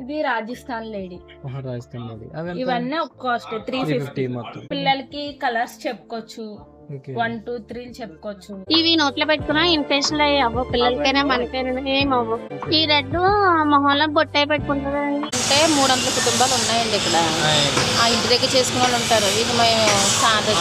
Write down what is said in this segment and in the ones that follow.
ఇది రాజస్థాన్ లేడీ. రాజస్థాన్? ఇవన్నీ ఒక కాస్ట్ త్రీ 350 ఫిఫ్టీ మొత్తం పిల్లలకి కలర్స్ చెప్పుకోవచ్చు. వన్ టూ త్రీ చెప్పుకోవచ్చు. ఇవి నోట్లో పెట్టుకున్నా ఇన్ఫెక్షన్ అయ్యి అవ్వ పిల్లలకైనా మనకైనా ఏం అవ్వ ఈ రెడ్ మొహంలో బొట్టాయి పెట్టుకుంటారండి. అంటే మూడు వందల కుటుంబాలు ఉన్నాయండి ఇక్కడ. ఆ ఇంటి దగ్గర చేసుకునే వాళ్ళు ఉంటారు. ఇది మేము సాదా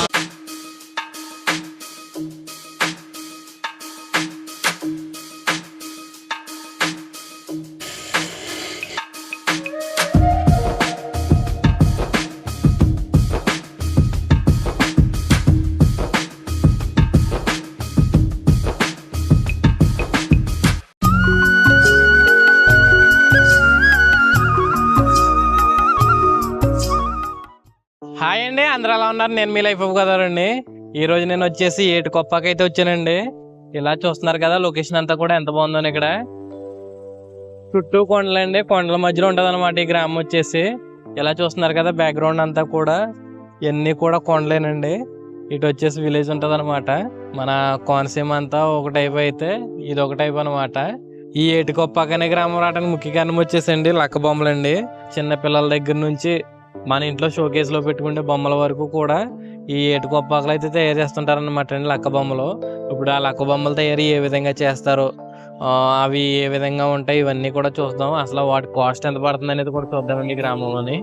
ఉన్నారు నేను మీ లైఫ్ కదండి ఈ రోజు నేను వచ్చేసి ఏటు కొప్పకి అయితే వచ్చానండి. ఇలా చూస్తున్నారు కదా లొకేషన్ అంతా కూడా ఎంత బాగుందో ఇక్కడ. చుట్టూ కొండలండి కొండల మధ్యలో ఉంటుంది అనమాట ఈ గ్రామం వచ్చేసి. ఇలా చూస్తున్నారు కదా బ్యాక్గ్రౌండ్ అంతా కూడా. ఇవన్నీ కూడా కొండలేనండి. ఇటు వచ్చేసి విలేజ్ ఉంటుంది అనమాట మన కోనసీమ అంతా ఒక టైప్ అయితే ఇది ఒక టైప్ అనమాట ఈ ఏటికొప్పక అనే గ్రామం రావడానికి ముఖ్య కారణం వచ్చేసండి లక్క బొమ్మలండి. చిన్న పిల్లల దగ్గర నుంచి మన ఇంట్లో షోకేస్లో పెట్టుకునే బొమ్మల వరకు కూడా ఈ ఏటుకొప్పాకులు అయితే తయారు చేస్తుంటారనమాట అండి లక్క బొమ్మలు. ఇప్పుడు ఆ లక్క బొమ్మలు తయారు ఏ విధంగా చేస్తారు అవి ఏ విధంగా ఉంటాయి ఇవన్నీ కూడా చూద్దాం. అసలు వాటి కాస్ట్ ఎంత పడుతుంది అనేది కూడా చూద్దామండి గ్రామంలోని.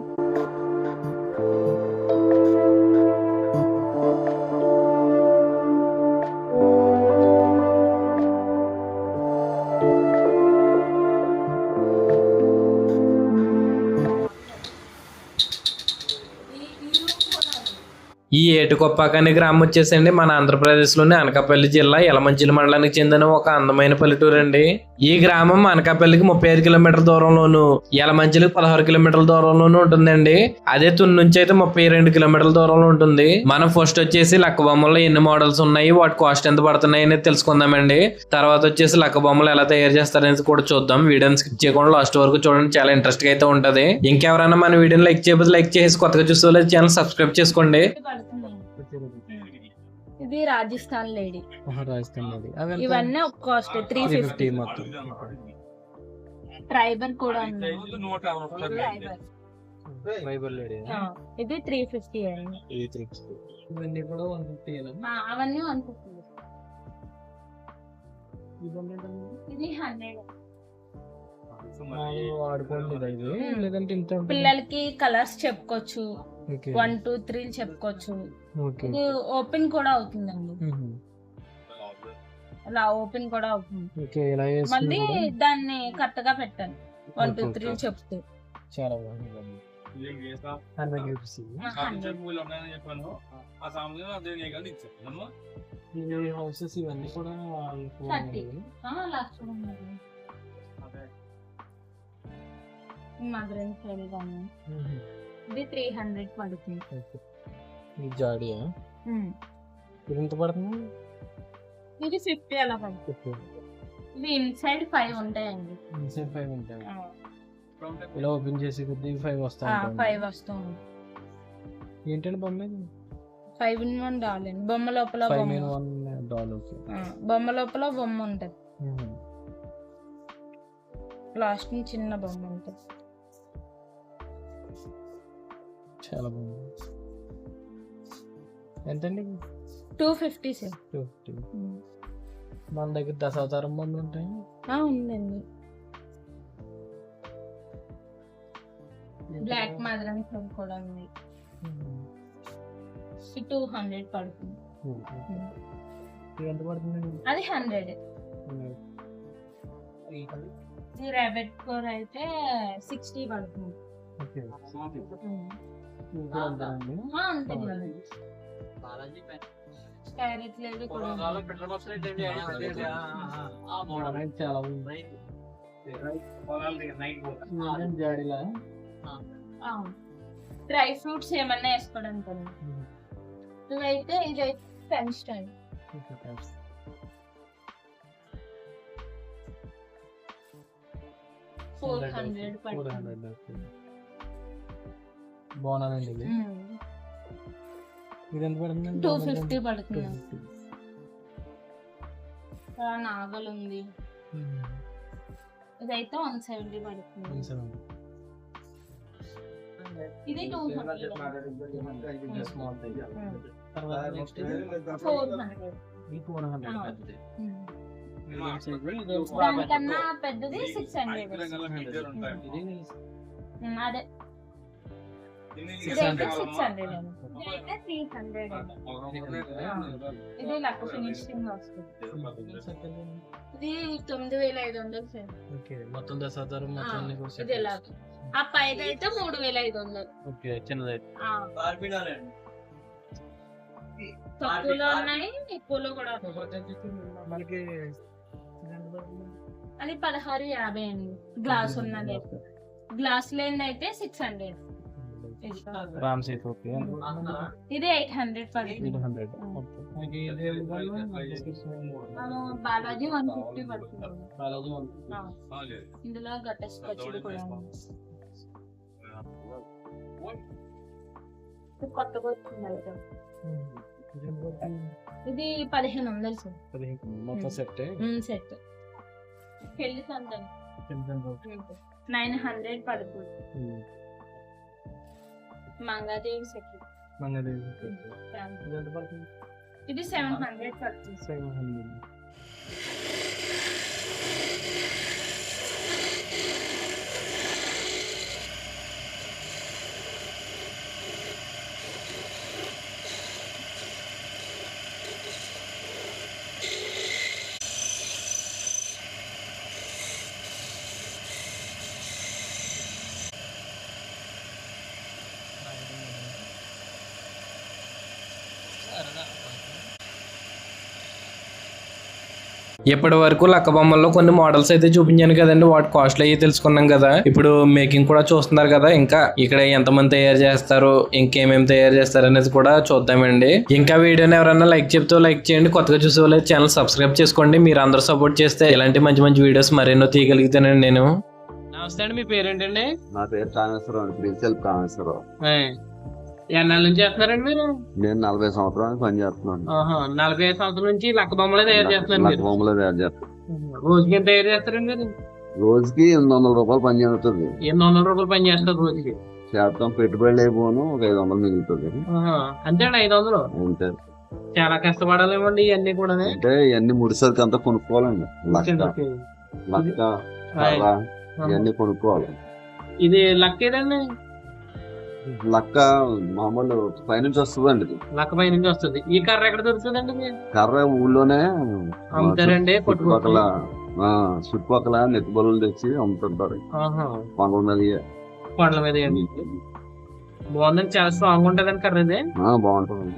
ఈ ఏటుకొప్పాక అనే గ్రామం వచ్చేసండి మన ఆంధ్రప్రదేశ్లోని అనకాపల్లి జిల్లా యలమంచిలి మండలానికి చెందిన ఒక అందమైన పల్లెటూరు అండి ఈ గ్రామం అనకాపల్లికి ముప్పై ఐదు కిలోమీటర్ల దూరంలోను యలమంచిలికి పదహారు కిలోమీటర్ల దూరంలోనూ ఉంటుందండి. అదే తుని నుంచి అయితే ముప్పై రెండు కిలోమీటర్ల దూరంలో ఉంటుంది. మనం ఫస్ట్ వచ్చేసి లక్క బొమ్మలో ఎన్ని మోడల్స్ ఉన్నాయి వాటి కాస్ట్ ఎంత పడుతున్నాయి అనేది తెలుసుకుందామండి. తర్వాత వచ్చేసి లక్కబొమ్మలు ఎలా తయారు చేస్తారనేది కూడా చూద్దాం. వీడియోని స్కిప్ చేయకుండా లాస్ట్ వరకు చూడండి చాలా ఇంట్రెస్ట్గా అయితే ఉంటది. ఇంకెవరైనా మన వీడియోని లైక్ చేయకపోతే లైక్ చేసి కొత్తగా చూస్తే ఛానల్ సబ్స్క్రైబ్ చేసుకోండి. ఇది రాజస్థాన్ లేడీ. రాజస్థాన్ ఎంత? ఇవన్నీ ఒక కాస్ట్ త్రీ 350 ఫిఫ్టీ మొత్తం. ట్రైబర్ కూడా ఉంది. ట్రైబల్ లేడీ ఆ, ఇది త్రీ ఫిఫ్టీ అండి. ఇవన్నీ కూడా వన్ ఫిఫ్టీ ఆ, అవన్నీ వన్ ఫిఫ్టీ ఇది హండ్రెడ్ వాడుకోండి Hmm. లేదంటే ఇంత ఉంటుందా? పిల్లలకి కలర్స్ చెప్పుకోవచ్చు. వన్ టూ త్రీ చెప్పుకోవచ్చు. ఓకే. ఇది ఓపెన్ కూడా అవుతుందండి. అలా ఓపెన్ కూడా అవుతుంది. మళ్ళీ దాన్ని కరెక్ట్గా పెట్టాలి. One two three. చెప్తూ. చాలా బాగుంది. హౌసెస్ ఇవన్నీ కూడా మదర్ కానీ మ్మ్. ఇది త్రీ హండ్రెడ్ పడుతుంది. ఇది జాడియా. ఇది ఎంత పడుతుంది? ఇది ఫిఫ్టీ అలా పడుతుంది. ఇవి ఇన్సైడ్ ఫైవ్ ఉంటాయండి. ఇన్సైడ్ ఫైవ్ ఉంటాయి? ఇలా ఓపెన్ చేసి కొద్ది ఫైవ్ వస్తా ఉంటాయి. ఫైవ్ వస్తుంది ఏంటంటే బొమ్మ ఇది? ఫైవ్ ఇన్ వన్ డాల్ అండి. బొమ్మ లోపల five in one doll okay బొమ్మ లోపల బొమ్మ ఉంటది. లాస్ట్ చిన్న బొమ్మ ఉంటది. చాలా బాగుంది. ఎంతండి? Two fifty sir. Two fifty. మన దగ్గర దశావతారం బొమ్మలు ఉంటాయి? ఉందండి. బ్లాక్ మదర్ అండ్ సన్ కూడా ఉంది టూ హండ్రెడ్ పడుతుంది. ఎంత పడుతుందండి? అది హండ్రెడ్. ఈ కూర అయితే సిక్స్టీ పడుతుంది. Okay um. ఇంకా ఉంటుందండి ఆ, అంతే కదండి క్యారెట్ లేదు కూడా ఉంది. చూడడానికి చాలా ఉంది ఇదేంటి జాడీలా ఆ. డ్రై ఫ్రూట్స్ ఏమన్నా వేసుకోవడానికి ఉంది. ఇవైతే ఇదైతే pen style okay thanks. Four hundred four పడుతుంది బాగున్నానండి ఇది. ఇది ఎంత పడుతుందండి టూ ఫిఫ్టీ పడుతుంది. 250. ఆ, నాగల్ ఉంది. ఇదైతే వన్ సెవెంటీ పడుతుంది. కొంచెం ఇది టూ ఇది దానికన్నా పెద్దది సిక్స్ హండ్రెడ్ ఇది అదే. ఇది లక్ ఫినిషింగ్ వస్తుంది. ఇది తొమ్మిది వేల ఐదు వందలు సార్. ఓకే మొత్తం దశావతారం మొత్తం అన్ని కూడా ఇది ఎలా ఆ పైన అయితే మూడు వేల ఐదు వందలు. ఓకే చిన్నది ఆ, తక్కువలో ఉన్నాయి ఎక్కువలో కూడా. మనకి అది పదహారు యాభై అండి. గ్లాస్ ఉన్నది. గ్లాస్ లేని అయితే six hundred Ram seat okay ఇది ఎయిట్ హండ్రెడ్ పడుతుంది ఎయిట్ హండ్రెడ్ ఓకే మనకి ఇదే విధంగా ఆ, బాలాజీ వన్ ఫిఫ్టీ పడుతుంది బాలాజీ ఆ, ఇందులో గట్టెస్కొచ్చి కూడా ఉంది. ఇది కొత్తగా వచ్చింది ఐటమ్ ఇది పదిహేను వందలు సార్. మొత్తం సెట్ సెట్ పెళ్ళి సంతం నైన్ హండ్రెడ్ పడుతుంది. మంగాదేవి సెట్ ఇది సెవెన్ హండ్రెడ్ పడుతుంది ఇప్పటి వరకు లక్క బొమ్మల్లో కొన్ని మోడల్స్ అయితే చూపించాను కదండి వాటి కాస్ట్లు అయ్యి తెలుసుకున్నాం కదా. ఇప్పుడు మేకింగ్ కూడా చూస్తున్నారు కదా ఇంకా ఇక్కడ ఎంతమంది తయారు చేస్తారు ఇంకేమేమి తయారు చేస్తారు అనేది కూడా చూద్దామండి. ఇంకా వీడియోని ఎవరైనా లైక్ చెప్తూ లైక్ చేయండి కొత్తగా చూసే వాళ్ళు ఛానల్ సబ్స్క్రైబ్ చేసుకోండి మీరు అందరూ సపోర్ట్ చేస్తే ఇలాంటి మంచి మంచి వీడియోస్ మరెన్నో తీయగలుగుతానండి నేను. నమస్తే అండి మీ పేరేంటండి? నా పేరు కామేశ్వరరావు అండి ప్రిన్సిపల్ కామేశ్వరరావు ఎన్నాళ్ళ నుంచి చేస్తున్నారండి మీరు? నేను నలభై సంవత్సరాలు పని చేస్తున్నాను. నలభై ఐదు సంవత్సరాల నుంచి లక్క బొమ్మలే తయారు చేస్తున్నారు నాకు మీరు. బొమ్మలు తయారు చేస్తాను రోజుకి ఎంత తయారు చేస్తారండి మీరు? రోజుకి ఎనిమిది వందల రూపాయలు పని జరుగుతుంది ఎనిమిది వందల రూపాయలు పని చేస్తారు రోజుకి. శాతం పెట్టుబడి అయిపోను ఒక ఐదు వందలు మిగులుతుంది. ఆహా. అంతే అండి ఐదు వందలు? అంతే. చాలా కష్టపడాలేమండి ఇవన్నీ కూడా అంటే ఇవన్నీ ముడిసరికి అంతా కొనుక్కోవాలండి. లక్క లక్క కర్ర ఇవన్నీ కొనుక్కోవాలి. ఇది లక్ ఏదండి? లక్క మామూలు పైనుంచి వస్తుందండి ఇది. లక్క పై నుంచి వస్తుంది. ఈ కర్ర ఎక్కడ దొరుకుతుందండి? కర్ర ఊళ్ళోనే అమ్ముతారండి చుట్టుపక్కల చుట్టుపక్కల నెత్తి బలులు తెచ్చి అమ్ముతుంటారు. కొండల మీద కొండల మీద? బాగుందండి చాలా స్ట్రాంగ్ ఉంటదండి కర్ర ఇది. బాగుంటుంది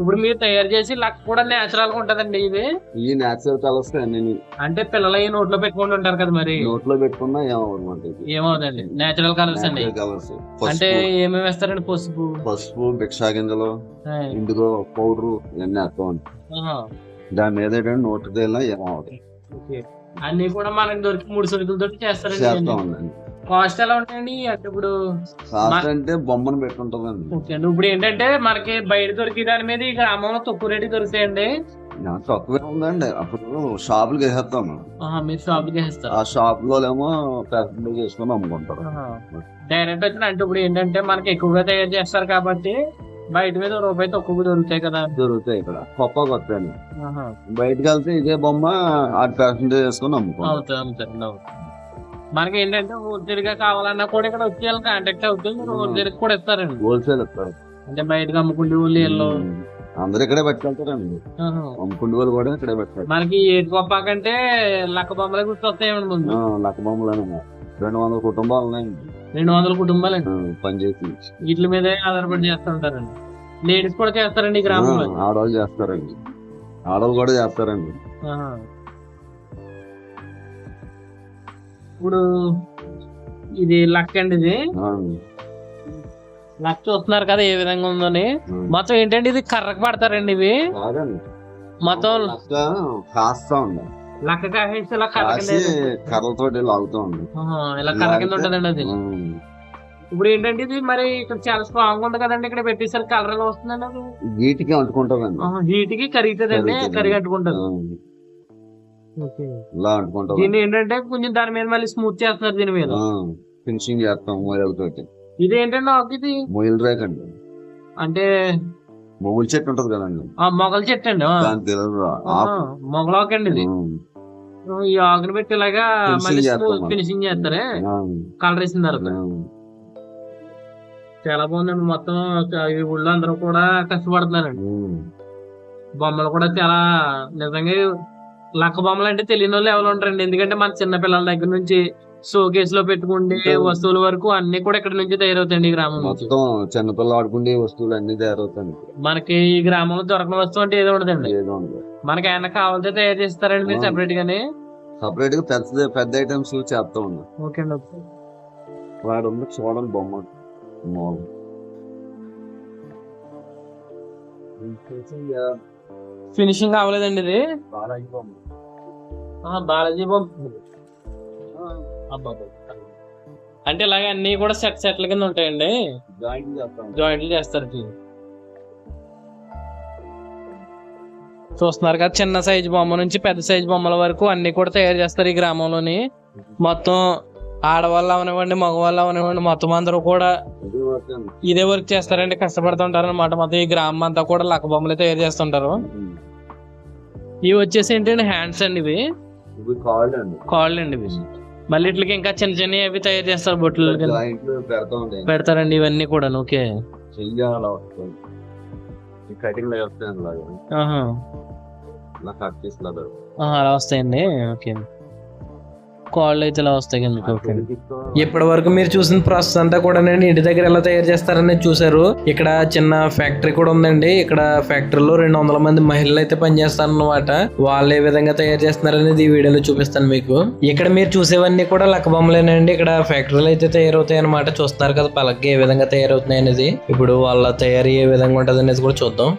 ఇప్పుడు మీరు తయారు చేసి లక్ కూడా నేచురల్గా ఉంటదండి ఇది. ఈ నేచురల్ కలర్స్ అన్ని అంటే పిల్లలు అవి నోట్లో పెట్టుకుంటూ ఉంటారు కదా మరి. నోట్లో పెట్టుకున్నా ఏమవుతుంది ఏమవుదండి నేచురల్ కలర్స్ అండి. కలర్స్ అంటే ఏమేమి వేస్తారండి పసుపు? పసుపు భిక్షా గింజలు. ఇండిగో పౌడర్ ఇవన్నీ వేస్తూ. దాని మీద ఏంటంటే నోటు ఏమవుతుంది. అన్ని కూడా మనకి దొరికి మూడు సరుకులతో చేస్తారండి చేస్తా. ఉందండి కాస్ట్ ఎలా ఉంటాయండి? అంటే ఇప్పుడు కాస్ట్ అంటే బొమ్మను పెట్టుంటదండి. ఓకే అండి. ఇప్పుడు ఏంటంటే మనకి బయట దొరికే దాని మీద ఈ గ్రామంలో తక్కువ రేటు దొరుకుతాయండి. తక్కువే ఉందండి. అప్పుడు షాపులకి వేసేస్తాం మీరు షాప్కి వేస్తారు ఆ షాప్లో ఏమో ప్యాకెట్లు చేసుకొని అమ్ముకుంటారు. డైరెక్ట్ వచ్చిన అంటే ఇప్పుడు ఏంటంటే మనకి ఎక్కువగా తయారు చేస్తారు కాబట్టి బయట మీద రూపాయి తక్కువ దొరుకుతాయి కదా. దొరుకుతాయి ఇక్కడ. గొప్ప కొత్త. బయటకు వెళ్తే ఇదే బొమ్మ ఆ ప్యాకెట్ చేసుకొని అమ్ముకుంటాం అవుతుంది అవుతుంది అవుతుంది మనకి ఏంటంటే హోల్సేల్గా కావాలన్నా కూడా ఇక్కడ వచ్చి వాళ్ళకి కాంటాక్ట్ అవుతుంది మీరు హోల్సేల్ కూడా ఇస్తారండి. హోల్సేల్ ఇస్తారు. అంటే బయటకు అమ్ముకుంటే వాళ్ళు వీళ్ళు అందరు ఇక్కడే పట్టుకెళ్తారండి. అమ్ముకుంటే వాళ్ళు కూడా ఇక్కడే పెట్టారు మనకి ఏది గొప్ప కంటే లక్క బొమ్మలే గుర్తొస్తాయండి ముందు. లక్క బొమ్మలు రెండు వందల కుటుంబాలు ఉన్నాయండి రెండు వందల కుటుంబాలండి. ఆ, పనిచేసి వీటి మీదే ఆధారపడి చేస్తుంటారండి లేడీస్ కూడా చేస్తారండి ఈ గ్రామంలో? ఆడవాళ్ళు చేస్తారండి. ఆడవాళ్ళు కూడా చేస్తారండి. ఇప్పుడు ఇది లక్ అండి ఇది. లక్ చూస్తున్నారు కదా ఏ విధంగా ఉందని. మొత్తం ఏంటంటే ఇది కర్రకు పడతారండి ఇవి. మొత్తం లక్క కాస్తా ఉంది లక్క కాసేసి ఇలా కర్ర కింద కాసి కర్రతోటి లాగుతా ఉంది ఇలా కర్ర కింద ఉంటదండి అది. ఇప్పుడు ఏంటంటే ఇది మరి ఇక్కడ చాలా స్ట్రాంగ్ ఉంది కదండి ఇక్కడ పెట్టేసరికి కలర్ వస్తుందండి అది. వీటికి అంటుకుంటదండి హీట్కి కరుగుతుందండి కరుగుతుంది. కరిగి అంటుకుంటుంది ఇలా అంటుకుంటది దీన్ని ఏంటంటే కొంచెం దాని మీద మళ్ళీ స్మూత్ చేస్తున్నారు దీని మీద. ఫినిషింగ్ చేస్తాం మొదలతోటి ఇది ఏంటండి ఆకు ఇది మొయిల్ రేక్ అండి. అంటే మొగుల్ చెట్టు ఉంటది కదండి. ఆ మొగల చెట్టు అండి ఆ. దాని తెలియదు ఆహా, మొగల ఆకు అండి ఇది. ఈ ఆకుని పెట్టి ఇలాగా మళ్ళీ. ఫినిషింగ్ చేస్తారే? కలర్ వేసిన తర్వాత. చాలా బాగుందండి మొత్తం. ఈ ఊళ్ళో అందరూ కూడా కష్టపడుతున్నారండి. బొమ్మలు కూడా చాలా నిజంగా లక్క బొమ్మలు అంటే తెలియని వాళ్ళు ఎవరు ఉంటారండి ఎందుకంటే మన చిన్న పిల్లల దగ్గర నుంచి షోకేస్లో పెట్టుకుంటే వస్తువుల వరకు అన్ని కూడా ఇక్కడ నుంచి తయారవుతాయండి ఈ గ్రామం మొత్తం చిన్నపిల్లలు ఆడుకునే వస్తువులు అన్ని తయారవుతాయి మనకి ఈ గ్రామంలో దొరకని వస్తువు అంటే ఏదో ఉండదండి. మనకి ఏమైనా కావాలంటే తయారు చేస్తారండి మీరు. సెపరేట్ గానే సపరేట్గా పెద్ద పెద్ద ఐటమ్స్ చేస్తా ఉన్నాం. ఓకే అండి. వాడు ఉంది చూడండి బొమ్మ. మోల్. ఫినిషింగ్ అవ్వలేదండి ఇది బాలాజీ బొమ్మ. బాలాజీ బొమ్మ. అంటే ఇలాగ అన్ని కూడా సెట్ సెట్ల కింద ఉంటాయండి జాయింట్లు చేస్తారు. చూస్తున్నారు కదా చిన్న సైజు బొమ్మ నుంచి పెద్ద సైజు బొమ్మల వరకు అన్ని కూడా తయారు చేస్తారు ఈ గ్రామంలోని మొత్తం ఆడవాళ్ళు అవనివ్వండి మగవాళ్ళు అవనివ్వండి మొత్తం అందరూ కూడా ఇది వర్క్ చేస్తారండి కష్టపడుతుంటారు అనమాట మొత్తం ఈ గ్రామం అంతా కూడా లక్క బొమ్మలు తయారు చేస్తుంటారు. ఇవి వచ్చేసి ఏంటంటే హ్యాండ్స్ అండి ఇవి. కాళ్ళు అండి. ఇవి. మళ్ళీ ఇట్లకి ఇంకా చిన్న చిన్నవి అవి తయారు చేస్తారు బొట్లు పెడతారండి ఇవన్నీ కూడా ఓకే. కటింగ్ అలా వస్తాయండి ఓకే. కాళ్ళు అయితే ఇలా వస్తాయి కిందకి ఇప్పటి వరకు మీరు చూసిన ప్రాసెస్ అంతా కూడా నేను ఇంటి దగ్గర ఎలా తయారు చేస్తారని చూసారు ఇక్కడ చిన్న ఫ్యాక్టరీ కూడా ఉందండి. ఇక్కడ ఫ్యాక్టరీలో రెండు వందల మంది మహిళలు అయితే పనిచేస్తారన్నమాట. వాళ్ళు ఏ విధంగా తయారు చేస్తున్నారనేది ఈ వీడియోలో చూపిస్తాను మీకు. ఇక్కడ మీరు చూసేవన్నీ కూడా లక్క బొమ్మలేనండి. ఇక్కడ ఫ్యాక్టరీలు అయితే తయారవుతాయి అనమాట చూస్తున్నారు కదా పలక ఏ విధంగా తయారవుతున్నాయి అనేది. ఇప్పుడు వాళ్ళ తయారీ ఏ విధంగా ఉంటుంది అనేది కూడా చూద్దాం.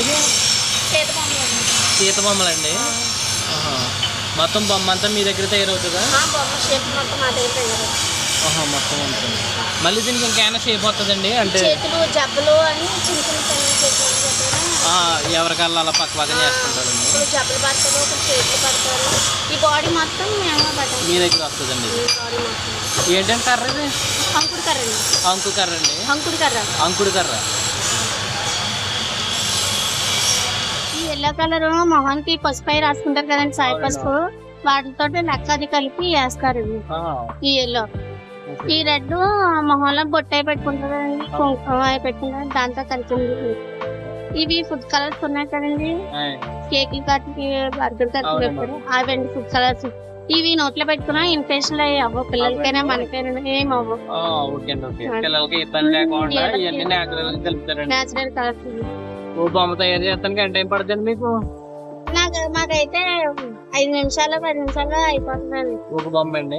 ఇది సీత బొమ్మలండి. మొత్తం బొమ్మ అంతా మీ దగ్గర తయారవుతుందా? మొత్తం ఉంటుంది మళ్ళీ దీనికి ఇంకేమైనా షేప్ వస్తుందండి? అంటే జబ్బలు అని ఎవరికల్లా అలా పక్క పక్కన జబ్బలు పడతారు చేతులు పడతారు. ఈ బాడీ మొత్తం మీ దగ్గర వస్తుందండి? ఏంటంటే కర్ర ఇది? అంకుడు కర్ర అండి. అంకు కర్ర అండి? అంకుడు కర్ర. అంకుడు కర్ర. ఎల్లో కలర్ మొహానికి పసుపు రాసుకుంటారు కదండి సాయి పసుపు. వాటితో అది కలిపి వేస్తారు ఈ ఎల్లో. ఈ రెడ్ మొహంలో బొట్టాయి పెట్టుకుంటారు కుంకుమ పెట్టుకుంటారు దాంతో కలిసింది ఇవి ఫుడ్ కలర్స్ ఉన్నాయి కదండి. కేక్ కట్టి బర్గర్ కట్టి అవండి ఫుడ్ కలర్స్. ఇవి నోట్లో పెట్టుకున్నా ఇన్ఫెక్షన్ అయ్యి అవ్వ పిల్లలకైనా మనకైనా ఏం అవ్వ నేచురల్ కలర్స్ ఓ బొమ్మ తయారు చేస్తానికి ఎంత టైం పడుతుంది మీకు? నాకు మాకైతే ఐదు నిమిషాలు పది నిమిషాలు అయిపోతుందండి. ఒక బొమ్మ అండి.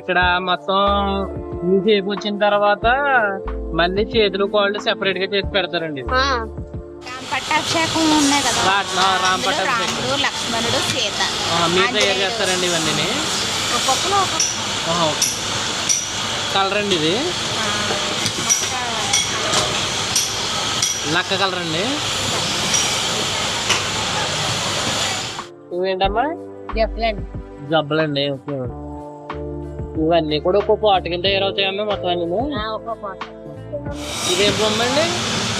ఇక్కడ మొత్తం షేప్ వచ్చిన తర్వాత మళ్ళీ చేతులు కాళ్ళు సెపరేట్గా చేసి పెడతారండి. పట్టాభిషేకం ఉన్నాయి కదా. రాముడు లక్ష్మణుడు సీత. మీరు తయారు చేస్తారండి ఇవన్నీ ఒక్కొక్కరు ఒక్కొక్క కలర్ అండి ఇది. లక్క కలర్ అండి ఇవేంటమ్మా? జబ్బలండి. ఓకే. ఇవన్నీ కూడా ఒక్కొక్క పాట కింద తయారవుతాయమ్మా మొత్తం అన్ని? ఇదేం బొమ్మ అండి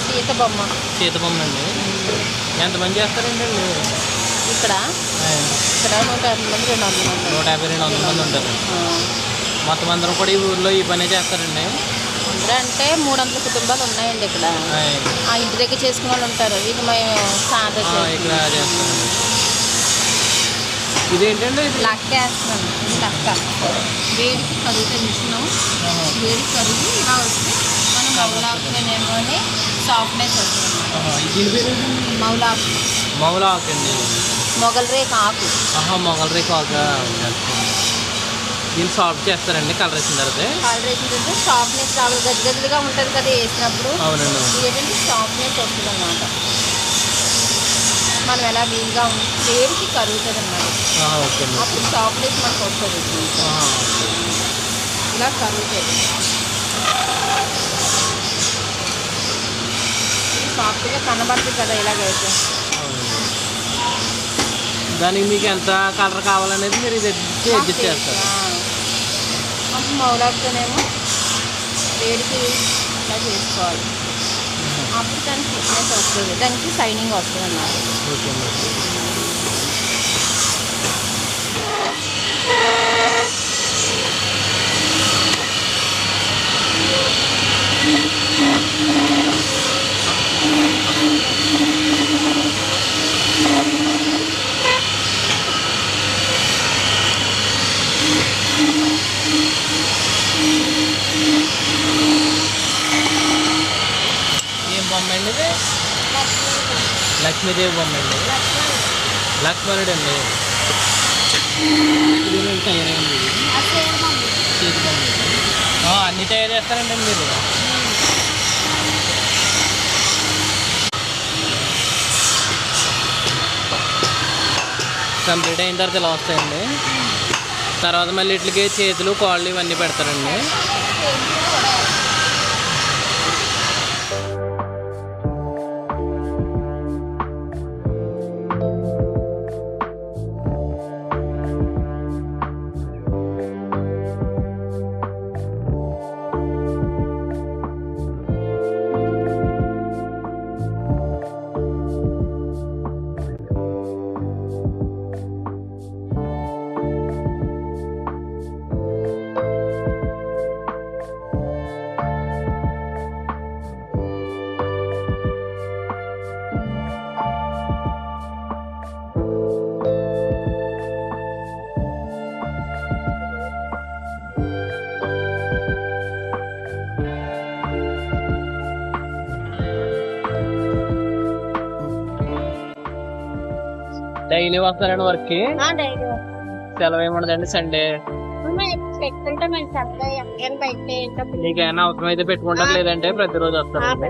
సీత బొమ్మ. సీత బొమ్మ అండి ఎంతమంది చేస్తారండి అండి ఇక్కడ? ఇక్కడ నూట యాభై మంది రెండు వందల మంది. నూట యాభై రెండు వందల మంది ఉంటారు. మొత్తం అందరం కూడా ఈ ఊర్లో ఈ పనే చేస్తారండి. అంటే మూడు వందల కుటుంబాలు ఉన్నాయండి ఇక్కడ. ఆ ఇంటి దగ్గర చేసుకునే వాళ్ళు ఉంటారు. ఇది మేము సాదా ఇదేంటండి ఇది? లక్క వేస్తున్నాను. లక్క. వేడికి కరుగుతుంది మిషన్ వేడికి కరిగి ఇలా వస్తే మనం మౌలాకునేమో అని సాఫ్ట్నెస్ వస్తుంది? మౌలాకు. మొగల ఆకు. అండి మొగల్ రేక్ ఆకు. మొగల రేకు ఆకు దీన్ని సాఫ్ట్ చేస్తారండి కలర్ వేసిన తర్వాత. కలర్ వేసిందంటే సాఫ్ట్నెస్ రావాలి గది గదిగా ఉంటుంది కదా వేసినప్పుడు. అవునండి ఏంటంటే సాఫ్ట్నెస్ వస్తుంది అన్నమాట మనం ఎలా వీలుగా వేడికి కరుగుతుంది అన్నమాట అప్పుడు సాఫ్ట్నెస్ మనకు వస్తుంది. ఇలా కరుగుతాయి సాఫ్ట్గా కనబడుతుంది కదా ఇలాగైతే. దానికి మీకు ఎంత కలర్ కావాలనేది మీరు ఇది అడ్జస్ట్ చేస్తారు. మాకు మౌలాకుతోనేమో వేడికి ఇలా చేసుకోవాలి. అప్పుడు దానికి ఫిట్నెస్ వస్తుంది. దానికి సైనింగ్ వస్తుంది అన్నమాట ఓకే అండి ఏం బొమ్మ అండి ఇది లక్ష్మీదేవి బొమ్మ అండి. లక్ష్మణుడు అండి. చేతి బొమ్మ అన్ని తయారు చేస్తారండి మీరు. కంప్లీట్ అయిన తర్వాత ఇలా వస్తాయండి. తర్వాత మళ్ళీ ఇట్లకి చేతులు కాళ్ళు ఇవన్నీ పెడతారండి. డైలీ వస్తారండి వర్క్కి డైలీ సెలవు ఏముండదండి సండే ఏమైనా అవసరం అయితే పెట్టుకుంటారు లేదంటే ప్రతిరోజు వస్తారండి.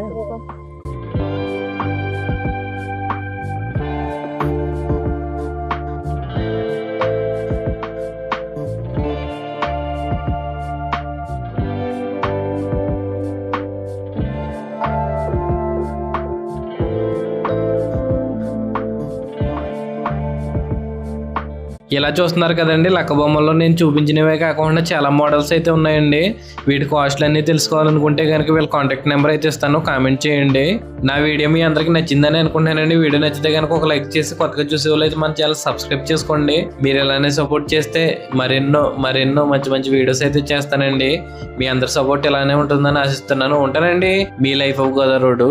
ఇలా చూస్తున్నారు కదండి లక్క బొమ్మల్లో నేను చూపించినవే కాకుండా చాలా మోడల్స్ అయితే ఉన్నాయండి. వీటి కాస్ట్లు అన్నీ తెలుసుకోవాలనుకుంటే కనుక వీళ్ళ కాంటాక్ట్ నెంబర్ అయితే ఇస్తాను కామెంట్ చేయండి. నా వీడియో మీ అందరికి నచ్చిందని అనుకుంటున్నానండి. వీడియో నచ్చితే కనుక ఒక లైక్ చేసి కొత్తగా చూసే వాళ్ళు అయితే మన ఛానల్ సబ్స్క్రైబ్ చేసుకోండి. మీరు ఇలానే సపోర్ట్ చేస్తే మరెన్నో మరెన్నో మంచి మంచి వీడియోస్ అయితే చేస్తానండి. మీ అందరి సపోర్ట్ ఇలానే ఉంటుందని ఆశిస్తున్నాను. ఉంటానండి. మీ లైఫ్ ఆఫ్ గోదావరి రోడ్డు.